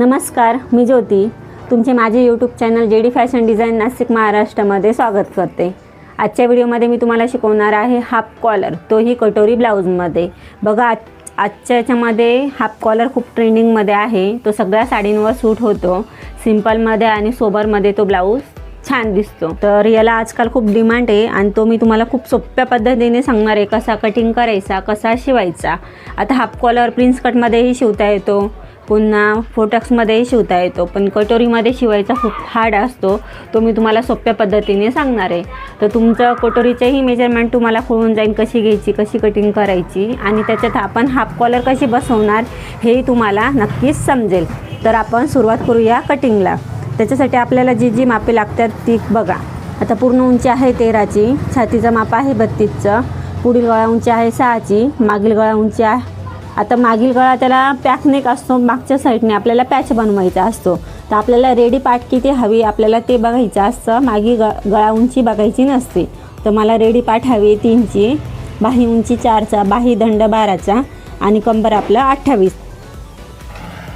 नमस्कार मी ज्योती. तुमचे माझे YouTube channel J D fashion design Nashik महाराष्ट्रामध्ये स्वागत करते. आजच्या व्हिडिओमध्ये मी तुम्हाला शिकवणार आहे हाफ कॉलर तोही कटोरी ब्लाऊजमध्ये. बघा आज आजच्या याच्यामध्ये हाफ कॉलर खूप ट्रेंडिंगमध्ये आहे. तो सगळ्या साडींवर सूट होतो. सिम्पलमध्ये आणि सोबरमध्ये तो ब्लाऊज छान दिसतो. तर याला आजकाल खूप डिमांड आहे आणि तो मी तुम्हाला खूप सोप्या पद्धतीने सांगणार आहे कसा कटिंग करायचा कसा शिवायचा. आता हाफ कॉलर प्रिन्स कटमध्येही शिवता येतो. पुन्हा फोटक्समध्येही शिवता येतो पण कटोरीमध्ये शिवायचा खूप हार्ड असतो तो मी तुम्हाला सोप्या पद्धतीने सांगणार आहे. तर तुमचं कटोरीचंही मेजरमेंट तुम्हाला कळून जाईल कशी घ्यायची कशी कटिंग करायची आणि त्याच्यात आपण हाफ कॉलर कशी बसवणार हेही तुम्हाला नक्कीच समजेल. तर आपण सुरुवात करूया कटिंगला त्याच्यासाठी आपल्याला जी जी मापे लागतात ती बघा. आता पूर्ण उंची आहे तेराची छातीचं माप आहे बत्तीसचं पुढील गळा उंची आहे सहाची मागील गळा उंची आहे आता मागील गळा त्याला पॅकनेक असतो मागच्या साईडने आपल्याला पॅच बनवायचा असतो. तर आपल्याला रेडी पाट किती हवी आपल्याला ते बघायचं असतं. मागी ग गळा उंची बघायची नसते. तर मला रेडी पाट हवी तीनची बाही उंची चारचा बाही दंड बाराचा आणि कंबर आपलं अठ्ठावीस.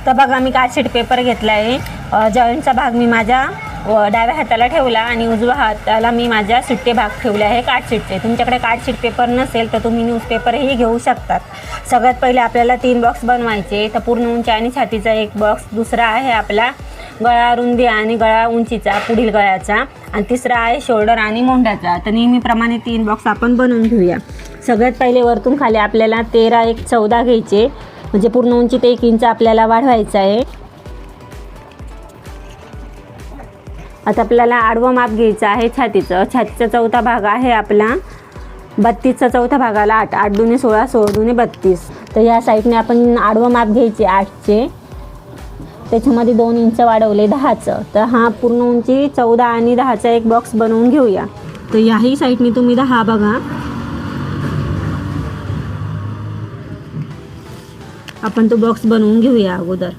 तर बघा मी कार्डशीट पेपर घेतला आहे जॉईंटचा भाग मी माझ्या व डाव्या हाताला ठेवला आणि उजव्या हाताला मी माझ्या सुट्टे भाग ठेवले आहे कार्डशीटचे तुमच्याकडे कार्डशीट पेपर नसेल तर तुम्ही न्यूजपेपरही घेऊ शकतात. सगळ्यात पहिले आपल्याला तीन बॉक्स बनवायचे तर पूर्ण उंची आणि छातीचा एक बॉक्स दुसरा आहे आपला गळा रुंदी आणि गळा उंचीचा पुढील गळ्याचा आणि तिसरा आहे शोल्डर आणि मोंढ्याचा तर नेहमीप्रमाणे तीन बॉक्स आपण बनवून घेऊया. सगळ्यात पहिले वरतून खाली आपल्याला तेरा एक चौदा घ्यायचे म्हणजे पूर्ण उंची ते एक इंच आपल्याला वाढवायचं आहे. आता आपल्याला आडवं माप घ्यायचं आहे छातीचं. छातीचा चौथा भाग आहे आपला बत्तीसचा चौथा भागाला आठ. आठ दुने सोळा सोळा दुने बत्तीस. तर या साईडने आपण आडवं माप घ्यायचे आठचे. त्याच्यामध्ये दोन इंच वाढवले दहाचं. तर हा पूर्ण उंची चौदा आणि दहाचा एक बॉक्स बनवून घेऊया. तर याही साईडने तुम्ही दहा बघा. आपण तो बॉक्स बनवून घेऊया अगोदर.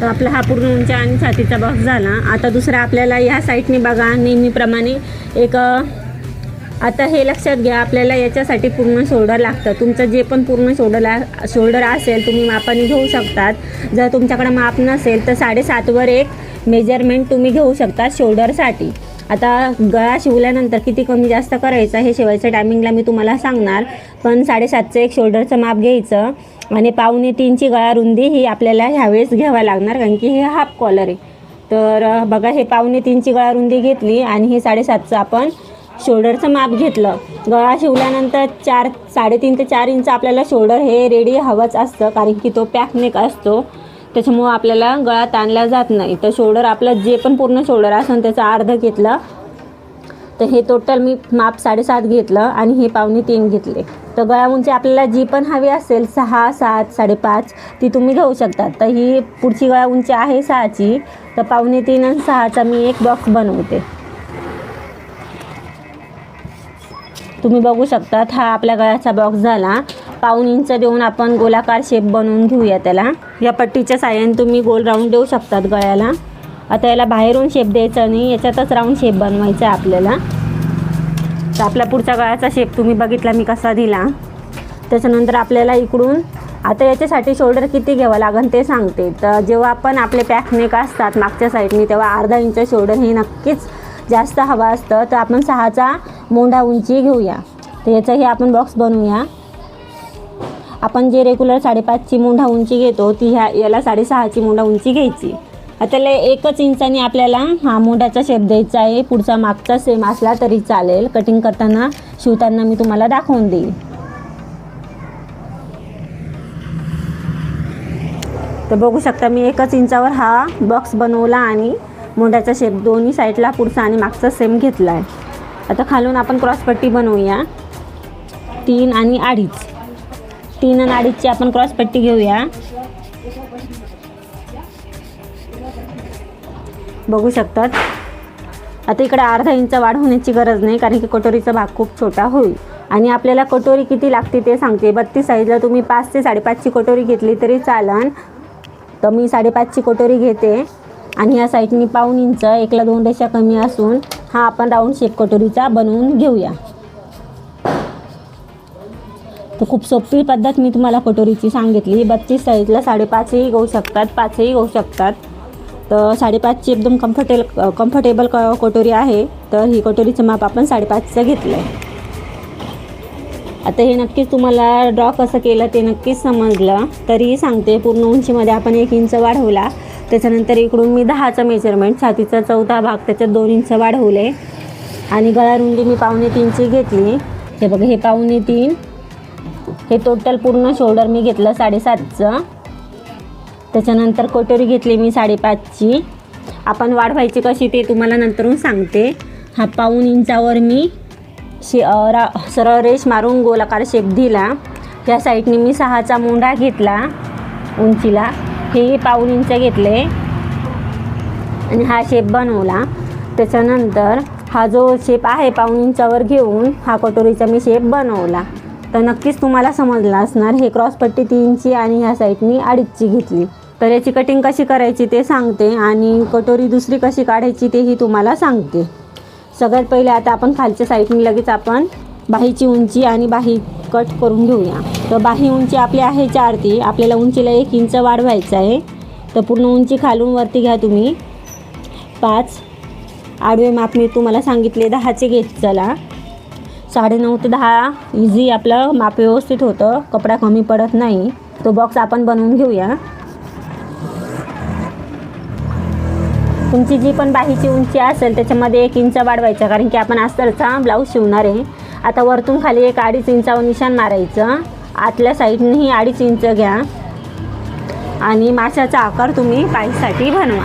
तर आपला हा पूर्ण उंची आणि छातीचा बॉक्स झाला. आता दुसरा आपल्याला ह्या साईडने बघा नेहमीप्रमाणे एक आता हे लक्षात घ्या आपल्याला याच्यासाठी पूर्ण शोल्डर लागतं. तुमचं जे पण पूर्ण शोल्डर शोल्डर असेल तुम्ही मापाने घेऊ शकतात. जर तुमच्याकडे माप नसेल तर साडेसातवर एक मेजरमेंट तुम्ही घेऊ शकता शोल्डरसाठी आता गळा शिवल्यानंतर किती कमी जास्त करायचं हे शिवायच्या टायमिंगला मी तुम्हाला सांगणार. पण साडेसातचं एक शोल्डरचं माप घ्यायचं आणि पावणे तीनची गळा रुंदी ही आपल्याला ह्यावेळेस घ्यावं लागणार कारण की हे हाफ कॉलर आहे. तर बघा हे पावणे तीनची गळा रुंदी घेतली आणि हे साडेसातचं आपण शोल्डरचं माप घेतलं. गळा शिवल्यानंतर चार साडेतीन ते चार इंच आपल्याला शोल्डर हे रेडी हवंच असतं कारण की तो पॅकनेक असतो. त्याच्यामुळं आपल्याला गळा ताणला जात नाही. तर शोल्डर आपलं जे पण पूर्ण शोल्डर असेल त्याचं अर्ध घेतलं. तर हे टोटल मी माप साडेसात घेतलं आणि हे पावणे तीन घेतले. तर गळा उंची आपल्याला जी पण हवी असेल सहा सात साडेपाच ती तुम्ही घेऊ शकता तर ही पुढची गळा उंची आहे सहाची. तर पावणे तीन आणि सहाचा मी एक बॉक्स बनवते. तुम्ही बघू शकतात हा आपल्या गळ्याचा बॉक्स झाला. पाऊन इंच देऊन आपण गोलाकार शेप बनवून घेऊया त्याला. या पट्टीच्या साह्याने तुम्ही गोल राऊंड देऊ शकतात गळ्याला. आता याला बाहेरून शेप द्यायचा नाही याच्यातच राऊंड शेप बनवायचा आहे आपल्याला. तर आपला पुढच्या गळ्याचा शेप तुम्ही बघितला मी कसा दिला. त्याच्यानंतर आपल्याला इकडून आता याच्यासाठी शोल्डर किती घ्यावं लागेल ते सांगते. तर जेव्हा आपण आपले पॅकनेक असतात मागच्या साईडने तेव्हा अर्धा इंच शोल्डर हे नक्कीच जास्त हवा असतं. तर आपण सहाचा मोंढा उंची घेऊया. तर याचाही आपण बॉक्स बनवूया. आपण जे रेग्युलर साडेपाचची मुंढा उंची घेतो ती ह्या याला साडेसहाची मुंढा उंची घ्यायची. आता त्याला एकच इंचाने आपल्याला हा मोंढ्याचा शेप द्यायचा आहे. पुढचा मागचा सेम असला तरी चालेल. कटिंग करताना शिवताना मी तुम्हाला दाखवून देईल तर बघू शकता मी एकच इंचावर हा बॉक्स बनवला आणि मोंढ्याचा शेप दोन्ही साईडला पुढचा आणि मागचा सेम घेतला आहे आता खालून आपण क्रॉसपट्टी बनवूया. तीन आणि अडीच. तीन आणि अडीचची आपण क्रॉसपट्टी घेऊया. बघू शकतात. आता इकडे अर्धा इंच वाढ होण्याची गरज नाही कारण की कटोरीचा भाग खूप छोटा होईल. आणि आपल्याला कटोरी किती लागते ते सांगते. बत्तीस साईजला तुम्ही पाच ते साडेपाचची कटोरी घेतली तरी चालन. तर मी साडेपाचची कटोरी घेते. आणि या साईडनी पाऊन इंच एकला दोन रेषा कमी असून हा आपण राऊंड शेप कटोरीचा बनवून घेऊया. तर खूप सोपी पद्धत मी तुम्हाला कटोरीची सांगितली. बत्तीस साईजला साडेपाचही घेऊ शकतात पाचही घेऊ शकतात. तर साडेपाचची एकदम कम्फर्टेबल कम्फर्टेबल क कटोरी आहे. तर ही कटोरीचं माप आपण साडेपाचचं घेतलं आहे आता हे नक्कीच तुम्हाला ड्रॉ कसं केलं ते नक्कीच समजलं. तरीही सांगते पूर्ण उंचीमध्ये आपण एक इंच वाढवला. त्याच्यानंतर इकडून मी दहाचं मेजरमेंट छातीचा चौथा भाग त्याच्यात दोन इंच वाढवले. आणि गळा रुंदी मी पावणे तीनची घेतली. हे बघा हे पावणे तीन. हे टोटल पूर्ण शोल्डर मी घेतलं साडेसातचं. त्याच्यानंतर कटोरी घेतली मी साडेपाचची. आपण वाढ व्हायची कशी ते तुम्हाला नंतरून सांगते. हा पाऊन इंचावर मी शे रा सरळ रेष मारून गोलाकार शेप दिला. या साईडने मी सहाचा मोंढा घेतला उंचीला. हे पाऊन इंच घेतले. आणि हा शेप बनवला. त्याच्यानंतर हा जो शेप आहे पाऊन इंचावर घेऊन हा कटोरीचा मी शेप बनवला. तर नक्कीच तुम्हाला समजलं असणार हे क्रॉसपट्टी तीनची आणि ह्या साईडनी अडीचची घेतली. तर याची कटिंग कशी करायची ते सांगते आणि कटोरी दुसरी कशी काढायची तेही तुम्हाला सांगते. सगळ्यात पहिले आता आपण खालच्या साईडनी लगेच आपण बाहीची उंची आणि बाही कट करून घेऊया. तर बाही उंची आपली आहे चार ती आपल्याला उंचीला एक इंच वाढवायचं आहे. तर पूर्ण उंची खालून वरती घ्या तुम्ही. पाच. आडवे माप मी तुम्हाला सांगितले दहाचे घेत चला. साडेनऊ ते दहा इझी आपलं माप व्यवस्थित होतं. कपडा कमी पडत नाही. तो बॉक्स आपण बनवून घेऊया. तुमची जी पण बाहीची उंची असेल त्याच्यामध्ये एक इंच वाढवायचा. कारण की आपण अस्तरचा ब्लाऊज शिवणार आहे. आता वरतून खाली एक अडीच इंचावर निशाण मारायचं. आतल्या साईडनेही अडीच इंच घ्या. आणि माशाचा आकार तुम्ही पाईसाठी बनवा.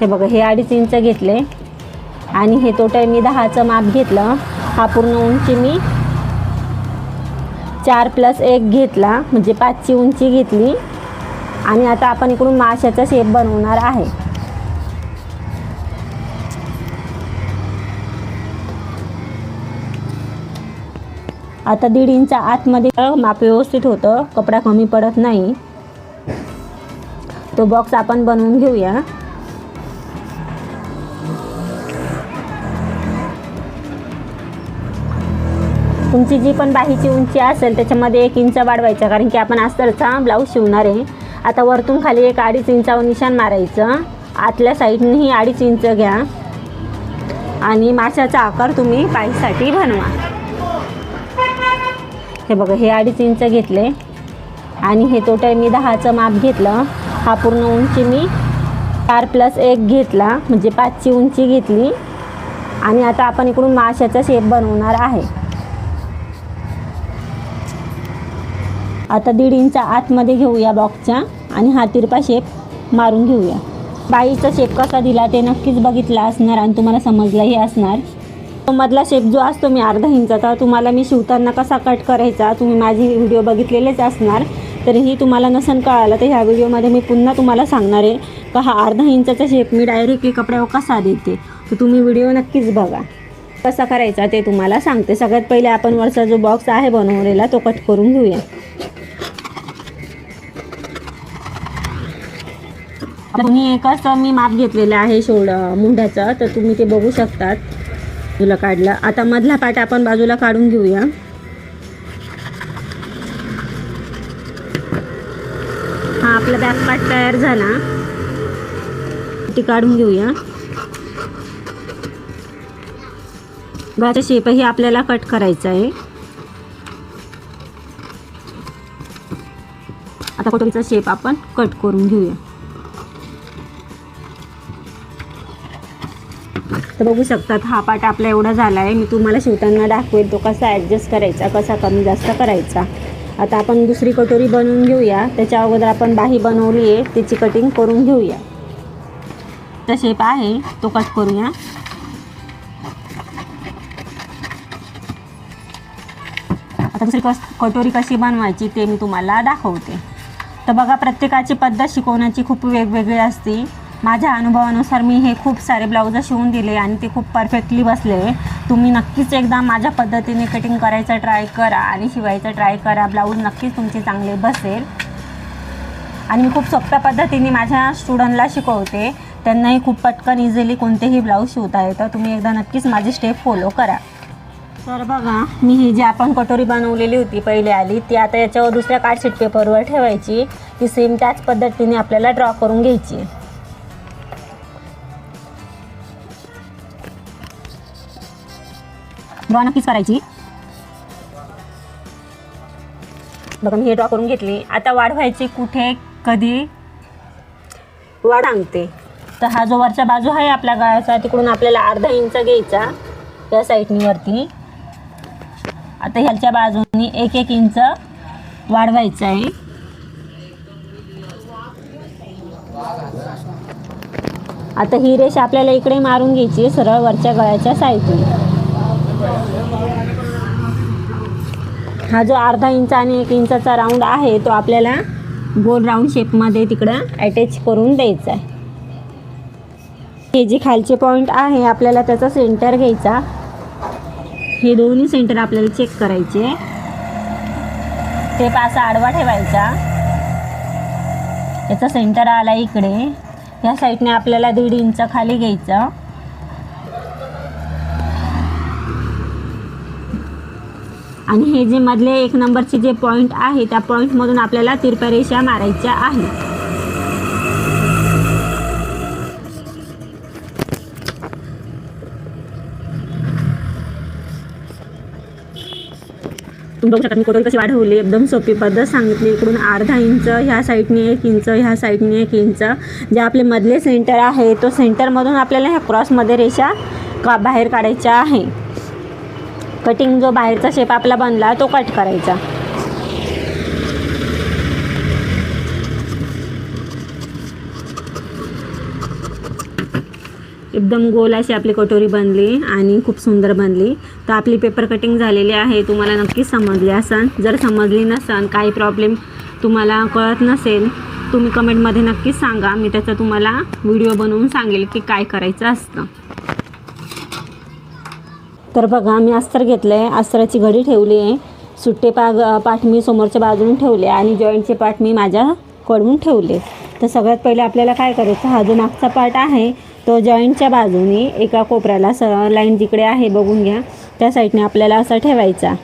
हे बघा हे अडीच इंच घेतले. आणि हे टोटल मी दहाचं माप घेतलं. हा पूर्ण उंची मी चार प्लस एक घेतला म्हणजे पाचची उंची घेतली. आणि आता आपण इकडून माशाचा शेप बनवणार आहे. आता दीड इंच आतमध्ये माप व्यवस्थित होतं कपडा कमी पडत नाही. तो बॉक्स आपण बनवून घेऊया. तुमची जी पण बाहीची उंची असेल त्याच्यामध्ये एक इंच वाढवायचा. कारण की आपण अस्तरचा ब्लाऊज शिवणार आहे. आता वरतून खाली एक अडीच इंचावर निशाण मारायचं. आतल्या साईडनेही अडीच इंच घ्या. आणि माशाचा आकार तुम्ही पाईसाठी बनवा. हे बघा हे अडीच इंच घेतले. आणि हे टोटल मी दहाचं माप घेतलं. हा पूर्ण उंची मी चार प्लस एक घेतला. म्हणजे पाचची उंची घेतली. आणि आता आपण इकडून माशाचा शेप बनवणार आहे. आता दीड इंच आतमध्ये घेऊया बॉक्सच्या आणि हा तिरपा शेप मारून घेऊया. बाईचा शेप कसा दिला ते नक्कीच बघितला असणार आणि तुम्हाला समजलाही असणार. तो मधला शेप जो असतो मी अर्धा इंचाचा तुम्हाला मी शिवताना कसा कट करायचा तुम्ही माझी व्हिडिओ बघितलेलेच असणार. तरीही तुम्हाला नसन कळालं तर ह्या व्हिडिओमध्ये मी पुन्हा तुम्हाला सांगणार आहे का हा अर्धा इंचाचा शेप मी डायरेक्टली कपड्यावर कसा देते. तर तुम्ही व्हिडिओ नक्कीच बघा. कसा करायचा ते तुम्हाला सांगते. सगळ्यात पहिले आपण वरचा जो बॉक्स आहे बनवलेला तो कट करून घेऊया. तुम्ही एकच मी माप घेतलेलं आहे शोल्ड मुंड्याचं तर तुम्ही ते बघू शकतात. तुला काढलं. आता मधला पाट आपण बाजूला काढून घेऊया. हा आपला बॅक पार्ट तयार झाला. ती काढून घेऊया. गळ्याचा शेपही आपल्याला कट करायचा आहे. आता कोटरीचा शेप आपण कट करून घेऊया. तर बघू शकतात हा पाट आपला एवढा झाला आहे मी तुम्हाला शिवताना दाखवेल तो कसा ॲडजस्ट करायचा कसा कमी जास्त करायचा. आता आपण दुसरी कटोरी बनवून घेऊया. त्याच्या अगोदर आपण बाही बनवली आहे. त्याची कटिंग करून घेऊया. तर शेप आहे तो कट करूया. आता दुसरी कस कटोरी कशी बनवायची ते मी तुम्हाला दाखवते. तर बघा प्रत्येकाची पद्धत शिकवण्याची खूप वेगवेगळी असते. माझ्या अनुभवानुसार मी हे खूप सारे ब्लाऊज शिवून दिले आणि ते खूप परफेक्टली बसले. तुम्ही नक्कीच एकदा माझ्या पद्धतीने कटिंग करायचं ट्राय करा आणि शिवायचं ट्राय करा. ब्लाऊज नक्कीच तुमचे चांगले बसेल. आणि मी खूप सोप्या पद्धतीने माझ्या स्टुडंटला शिकवते. त्यांनाही खूप पटकन इझिली कोणतेही ब्लाऊज शिवता येतं. तुम्ही एकदा नक्कीच माझी स्टेप फॉलो करा. तर बघा मी ही जी आपण कटोरी बनवलेली होती पहिले आली ती आता याच्यावर दुसऱ्या कार्डशीट पेपरवर ठेवायची. ती सेम त्याच पद्धतीने आपल्याला ड्रॉ करून घ्यायची. ड्रॉ नक्कीच करायची. बघा मी हे ड्रॉ करून घेतली. आता वाढवायची कुठे कधी? वाढ आणते तर हा जो वरचा बाजू आहे आपल्या गळ्याचा तिकडून आपल्याला अर्धा इंच घ्यायचा त्या साईडनी वरती. आता ह्याच्या बाजूनी एक एक इंच वाढवायचं आहे. आता ही रेष आपल्याला इकडे मारून घ्यायची सरळ वरच्या गळ्याच्या साईडने हा जो अर्धा इंच आणि एक इंचाचा राऊंड आहे तो आपल्याला गोल राऊंड शेपमध्ये तिकडं अटॅच करून द्यायचा आहे. हे जे खालचे पॉईंट आहे आपल्याला त्याचा सेंटर घ्यायचा. हे दोन्ही सेंटर आपल्याला चेक करायचे. टेप असा आडवा ठेवायचा. याचा सेंटर आला इकडे. या साईडने आपल्याला दीड इंच खाली घ्यायचं. आणि हे जे मधले एक नंबरचे जे पॉईंट आहे त्या पॉईंटमधून आपल्याला तिरप्या रेषा मारायच्या आहे तुम्ही बघू शकता मी कोटोरी कशी वाढवली? एकदम सोपी पद्धत सांगितली. इकडून अर्धा इंच ह्या साईडने एक इंच ह्या साईडने एक इंच. जे आपले मधले सेंटर आहे तो सेंटरमधून आपल्याला ह्या क्रॉसमध्ये रेषा का बाहेर काढायच्या आहे. कटिंग जो बाहेरचा शेप आपला बनला तो कट करायचा. एकदम गोल अशी आपली कटोरी बनली आणि खूप सुंदर बनली. तर आपली पेपर कटिंग झालेली आहे तुम्हाला नक्कीच समजली असन. जर समजली नसन काही प्रॉब्लेम तुम्हाला कळत नसेल तुम्ही कमेंटमध्ये नक्कीच सांगा. मी त्याचा तुम्हाला व्हिडिओ बनवून सांगेल की काय करायचं असतं. तर बघा मी अस्तर घेतलं आहे अस्त्राची घडी ठेवली आहे. सुट्टे पाग पाठ मी समोरच्या बाजूने ठेवले आणि जॉईंटचे पाठ मी माझ्याकडून ठेवले. तर सगळ्यात पहिले आपल्याला काय करायचं हा जो मागचा पार्ट आहे तो जॉईंटच्या बाजूने एका कोपऱ्याला स लाईन जिकडे आहे बघून घ्या. त्या साईडने आपल्याला असा ठेवायचा.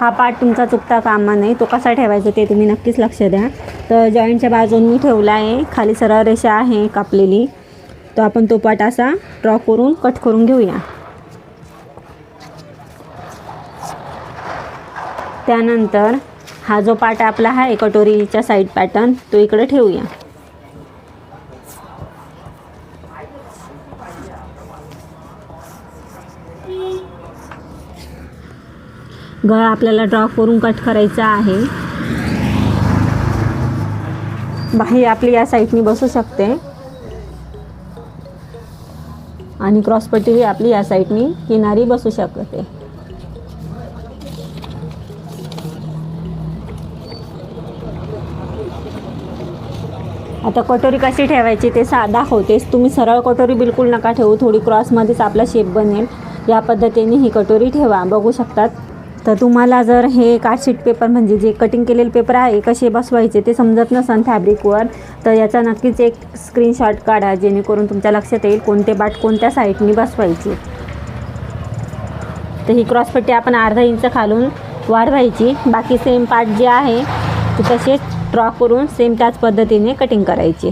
हा पार्ट तुमचा चुकता कामा नाही तो कसा ठेवायचा ते तुम्ही नक्कीच लक्ष द्या. तर जॉईंटच्या बाजून मी ठेवला आहे. खाली सरळ रेषा आहे कापलेली. तो आपण तो पार्ट असा ड्रॉ करून कट करून घेऊया. त्यानंतर हा जो पार्ट आपला आहे कटोरीच्या साईड पॅटर्न तो इकडे ठेवूया. गळा आपल्याला ड्रॉ करून कट करायचा आहे. बाही आपली या साईडनी बसू शकते. आणि क्रॉसपट्टी ही आपली या साईडनी किनारी बसू शकते. आता कटोरी कशी ठेवायची ते सा दाखवतेस. तुम्ही सरळ कटोरी बिलकुल नका ठेवू. थोडी क्रॉसमध्येच आपला शेप बनेल. या पद्धतीने ही कटोरी ठेवा. बघू शकतात. तर तुम्हाला जर हे कार्डशीट पेपर म्हणजे जे कटिंग केलेले पेपर आहे कसे बसवायचे ते समजत नसन फॅब्रिकवर तर याचा नक्कीच एक स्क्रीनशॉट काढा जेणेकरून तुमच्या लक्षात येईल कोणते बाट कोणत्या साईडनी बसवायचे. तर ही क्रॉसपट्टी आपण अर्धा इंच खालून वाढवायची. बाकी सेम पार्ट जे आहे ते तसेच ड्रॉ करून सेम त्याच पद्धतीने कटिंग करायची.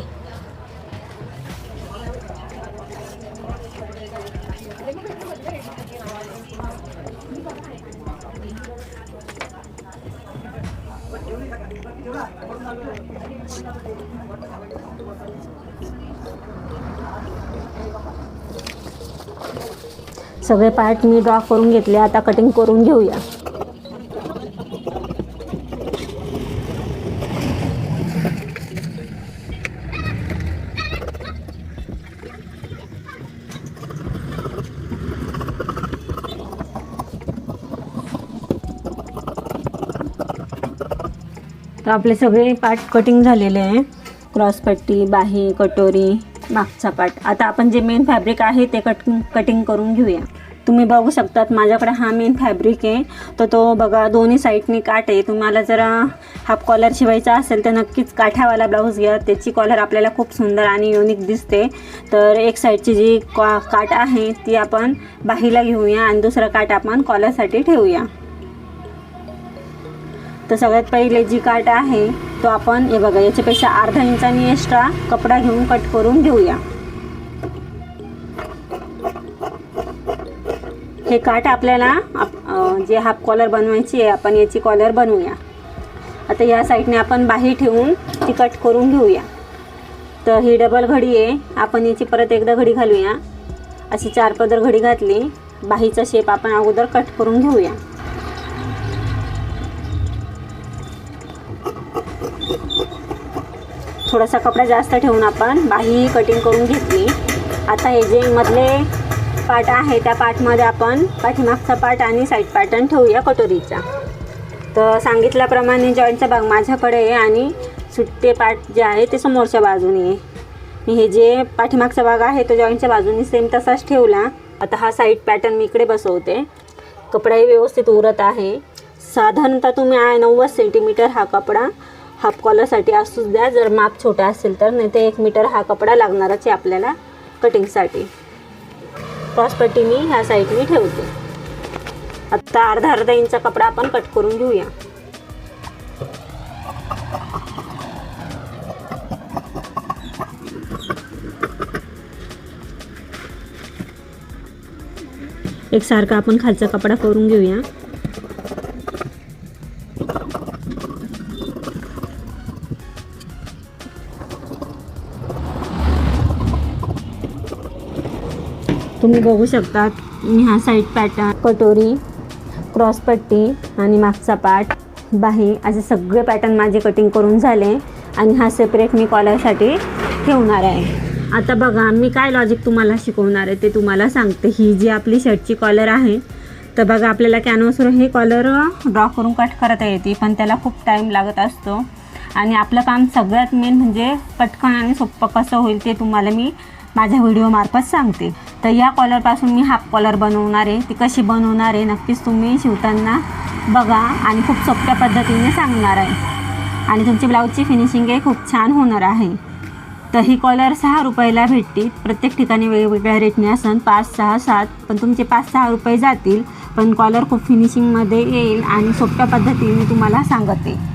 सगळे पार्ट मी ड्रॉ करून घेतले आता कटिंग करून घेऊया. तर आपले सगळे पार्ट कटिंग झालेले आहे. क्रॉसपट्टी बाही कटोरी मागचा पार्ट आता आपण जे मेन फॅब्रिक आहे ते कट कटिंग करून घेऊया. तुम्ही बघू शकतात माझ्याकडे हा मेन फॅब्रिक आहे. तर तो बघा दोन्ही साईडनी काठ आहे. तुम्हाला जरा हाफ कॉलर शिवायचा असेल तर नक्कीच काठावाला ब्लाऊज घ्या. त्याची कॉलर आपल्याला खूप सुंदर आणि युनिक दिसते. तर एक साईडची जी कॉ काठ आहे ती आपण बाहीला घेऊया आणि दुसरा काठ आपण कॉलरसाठी ठेवूया. तर सगळ्यात पहिले जी काठ आहे तो आपण हे बघा याच्यापेक्षा अर्धा इंचानी एक्स्ट्रा कपडा घेऊन कट करून घेऊया. हे काठ आपल्याला आप- जे हाफ कॉलर बनवायची आहे आपण याची कॉलर बनवूया. आता या साईडने आपण बाही ठेवून ती कट करून घेऊया. तर ही डबल घडी आहे. आपण याची परत एकदा घडी घालूया. अशी चार पदर घडी घातली. बाहीचा शेप आपण अगोदर कट करून घेऊया. थोडासा कपडा जास्त ठेवून आपण बाही कटिंग करून घेतली. आता हे जे मधले पार्ट आहे त्या पार्टमध्ये आपण पाठीमागचा पार्ट आणि साईड पॅटर्न ठेवूया कटोरीचा. तर सांगितल्याप्रमाणे जॉईंटचा भाग माझ्याकडे आहे आणि सुट्टे पार्ट जे आहे ते समोरच्या बाजूने आहे. मी हे जे पाठीमागचा भाग आहे तो जॉईंटच्या बाजूने सेम तसाच ठेवला. आता हा साईड पॅटर्न मी इकडे बसवते. कपडाही व्यवस्थित उरत आहे. साधारणतः तुम्ही आहे नव्वद सेंटीमीटर हा कपडा. हाफ कॉलरसाठी असूच द्या जर माप छोटा असेल तर नाही तर एक मीटर हा कपडा लागणारच आहे आपल्याला कटिंगसाठी क्रॉसपट्टी मी ह्या साईडने ठेवते. आत्ता अर्धा अर्धा इंचा कपडा आपण कट करून घेऊया. एकसारखा आपण खालचा कपडा करून घेऊया. तुम्ही बघू शकता ह्या साईड पॅटर्न कटोरी क्रॉसपट्टी आणि मागचा पार्ट बाही असे सगळे पॅटर्न माझे कटिंग करून झाले आणि हा सेपरेट मी कॉलरसाठी ठेवणार आहे. आता बघा मी काय लॉजिक तुम्हाला शिकवणार आहे ते तुम्हाला सांगते. ही जी आपली शर्टची कॉलर आहे तर बघा आपल्याला कॅनव्हसवर हे कॉलर ड्रॉ करून कट करता येते पण त्याला खूप टाईम लागत असतो. आणि आपलं काम सगळ्यात मेन म्हणजे पटकन आणि सोपं कसं होईल ते तुम्हाला मी माझ्या व्हिडिओमार्फत सांगते. तर या कॉलरपासून मी हाफ कॉलर बनवणार आहे. ती कशी बनवणार आहे नक्कीच तुम्ही शिवताना बघा आणि खूप सोप्या पद्धतीने सांगणार आहे. आणि तुमची ब्लाऊजची फिनिशिंग हे खूप छान होणार आहे. तर ही कॉलर सहा रुपयाला भेटतील. प्रत्येक ठिकाणी वेगवेगळ्या रेटने असन. पाच सहा सात. पण तुमचे पाच सहा रुपये जातील. पण कॉलर खूप फिनिशिंगमध्ये येईल आणि सोप्या पद्धतीने तुम्हाला सांगते.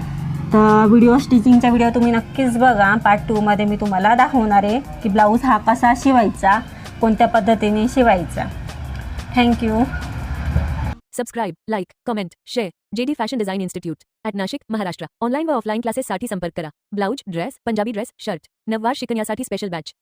तर व्हिडिओ स्टिचिंगचा व्हिडिओ तुम्ही नक्कीच बघा. पार्ट टूमध्ये मी तुम्हाला दाखवणार आहे की ब्लाऊज हा कसा शिवायचा कोणत्या पद्धतीने शिवायचा. Thank you subscribe like comment share JD fashion design institute at Nashik Maharashtra online व ऑफलाईन क्लासेससाठी संपर्क करा. Blouse dress Punjabi dress shirt नववार शिकण्यासाठी स्पेशल बॅच